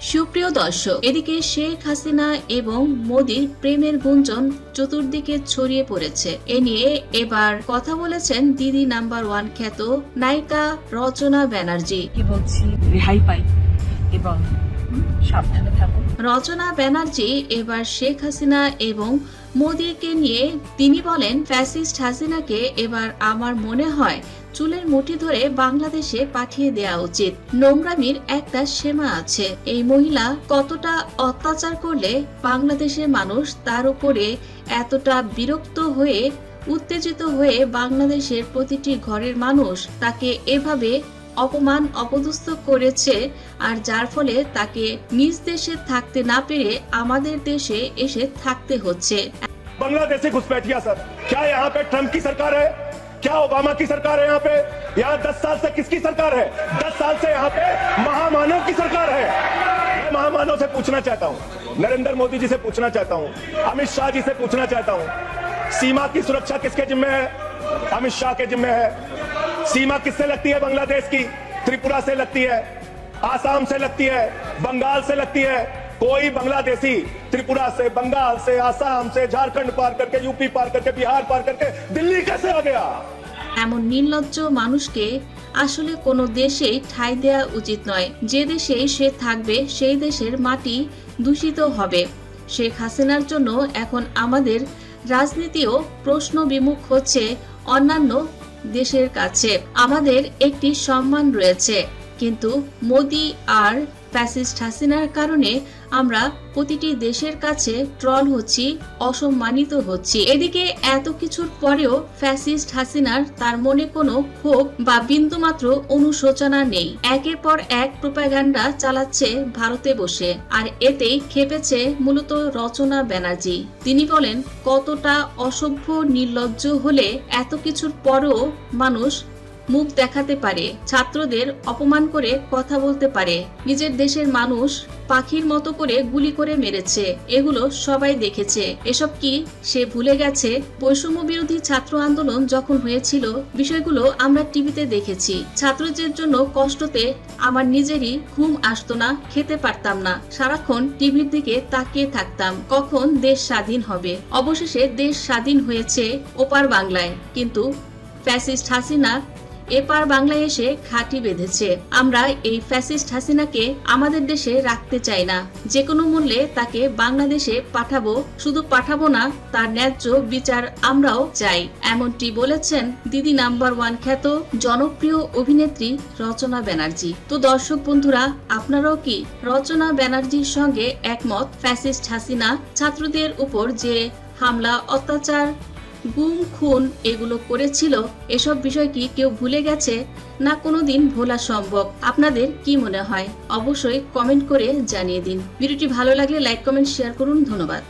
সুপ্রিয় দর্শক এদিকে শেখ হাসিনা এবং মোদির প্রেমের গুঞ্জন চতুর্দিকে ছড়িয়ে পড়েছে। এ নিয়ে এবার কথা বলেছেন দিদি নাম্বার ওয়ান খ্যাত নায়িকা রচনা ব্যানার্জি। কি বলছি? রেহাই পাই এবং সাবধানে থাকুন। রচনা ব্যানার্জি এবার শেখ হাসিনা এবং মোদীকে নিয়ে তিনি বলেন, ফ্যাসিস্ট হাসিনাকে এবার আমার মনে হয় চুলের মুঠি ধরে বাংলাদেশে পাঠিয়ে দেওয়া উচিত। নোংরামির একটা সীমা আছে। এই মহিলা কতটা অত্যাচার করলে বাংলাদেশের মানুষ তার উপরে এতটা বিরক্ত হয়ে, উত্তেজিত হয়ে বাংলাদেশের প্রতিটি ঘরের মানুষ তাকে এভাবে অপমান অপদস্থ করেছে আর যার ফলে তাকে নিজ দেশে থাকতে না পেরে আমাদের দেশে এসে থাকতে হচ্ছে बांग्लादेशी घुसपैठिया सर क्या यहाँ पे ट्रम्प की सरकार है क्या ओबामा की सरकार है यहाँ पे यहाँ दस साल से किसकी सरकार है दस साल से यहाँ पे महामानव की सरकार है मैं महामानव से पूछना चाहता हूँ नरेंद्र मोदी जी से पूछना चाहता हूँ अमित शाह जी से पूछना चाहता हूँ सीमा की सुरक्षा किसके जिम्मे है अमित शाह के जिम्मे है सीमा किससे लगती है बांग्लादेश की त्रिपुरा से लगती है आसाम से लगती है बंगाल से लगती है कोई बांग्लादेशी त्रिपुरा से बंगाल से आसाम से झारखंड पार करके यूपी पार करके बिहार पार करके दिल्ली कैसे आ गया এমন নির্লজ্জ মানুষকে আসলে কোনো দেশেই ঠাঁই দেওয়া উচিত নয় যে দেশেই সে থাকবে সেই দেশের মাটি দূষিত হবে শেখ হাসিনার জন্য এখন আমাদের রাজনীতিও প্রশ্ন বিমুখ হচ্ছে অন্যান্য দেশের কাছে। আমাদের একটি সম্মান রয়েছে। কিন্তু মোদি আর ফ্যাসিস্ট হাসিনার কারণে আমরা প্রতিটি দেশের কাছে ট্রল হচ্ছি, অসম্মানিত হচ্ছি। এদিকে এত কিছুর পরেও ফ্যাসিস্ট হাসিনার তার মনে কোনো ক্ষোভ বা বিন্দুমাত্র অনুশোচনা নেই। একের পর এক প্রোপাগান্ডা চালাচ্ছে ভারতে বসে, আর এতেই খেপেছে মূলত রচনা ব্যানার্জি। তিনি বলেন, কতটা অসভ্য, নির্লজ্জ হলে এত কিছুর পরও মানুষ মুখ দেখাতে পারে, ছাত্রদের অপমান করে কথা বলতে পারে। নিজের দেশের মানুষ পাখির মতো করে গুলি করে মেরেছে, এগুলো সবাই দেখেছে। এসব কি সে ভুলে গেছে? বৈষম্য বিরোধী ছাত্র আন্দোলন যখন হয়েছিল, বিষয়গুলো আমরা টিভিতে দেখেছি। ছাত্রদের জন্য কষ্টতে আমার নিজেরই ঘুম আসতো না, খেতে পারতাম না। সারাক্ষণ টিভির দিকে তাকিয়ে থাকতাম, কখন দেশ স্বাধীন হবে? অবশেষে দেশ স্বাধীন হয়েছে ওপার বাংলায়। কিন্তু ফ্যাসিস্ট হাসিনা এপার বাংলায় এসে ঘাঁটি বেঁধেছে। আমরা এই ফ্যাসিস্ট হাসিনাকে আমাদের দেশে রাখতে চাই না। যে কোনো মূল্যে তাকে বাংলাদেশে পাঠাবো, শুধু পাঠাবো না, তার ন্যায্য বিচার আমরাও চাই। এমনটি বলেছেন দিদি নাম্বার ওয়ান খ্যাত, জনপ্রিয় অভিনেত্রী রচনা ব্যানার্জি। তো দর্শক বন্ধুরা, আপনারাও কি রচনা ব্যানার্জির সঙ্গে একমত? ফ্যাসিস্ট হাসিনা ছাত্রদের উপর যে হামলা, অত্যাচার গুম, খুন এগুলো করেছিল, এসব বিষয় কি কেউ ভুলে গেছে? না কোনো দিন ভোলা সম্ভব। আপনাদের কি মনে হয়? অবশ্যই কমেন্ট করে জানিয়ে দিন। ভিডিওটি ভালো লাগলে লাইক, কমেন্ট, শেয়ার করুন। ধন্যবাদ।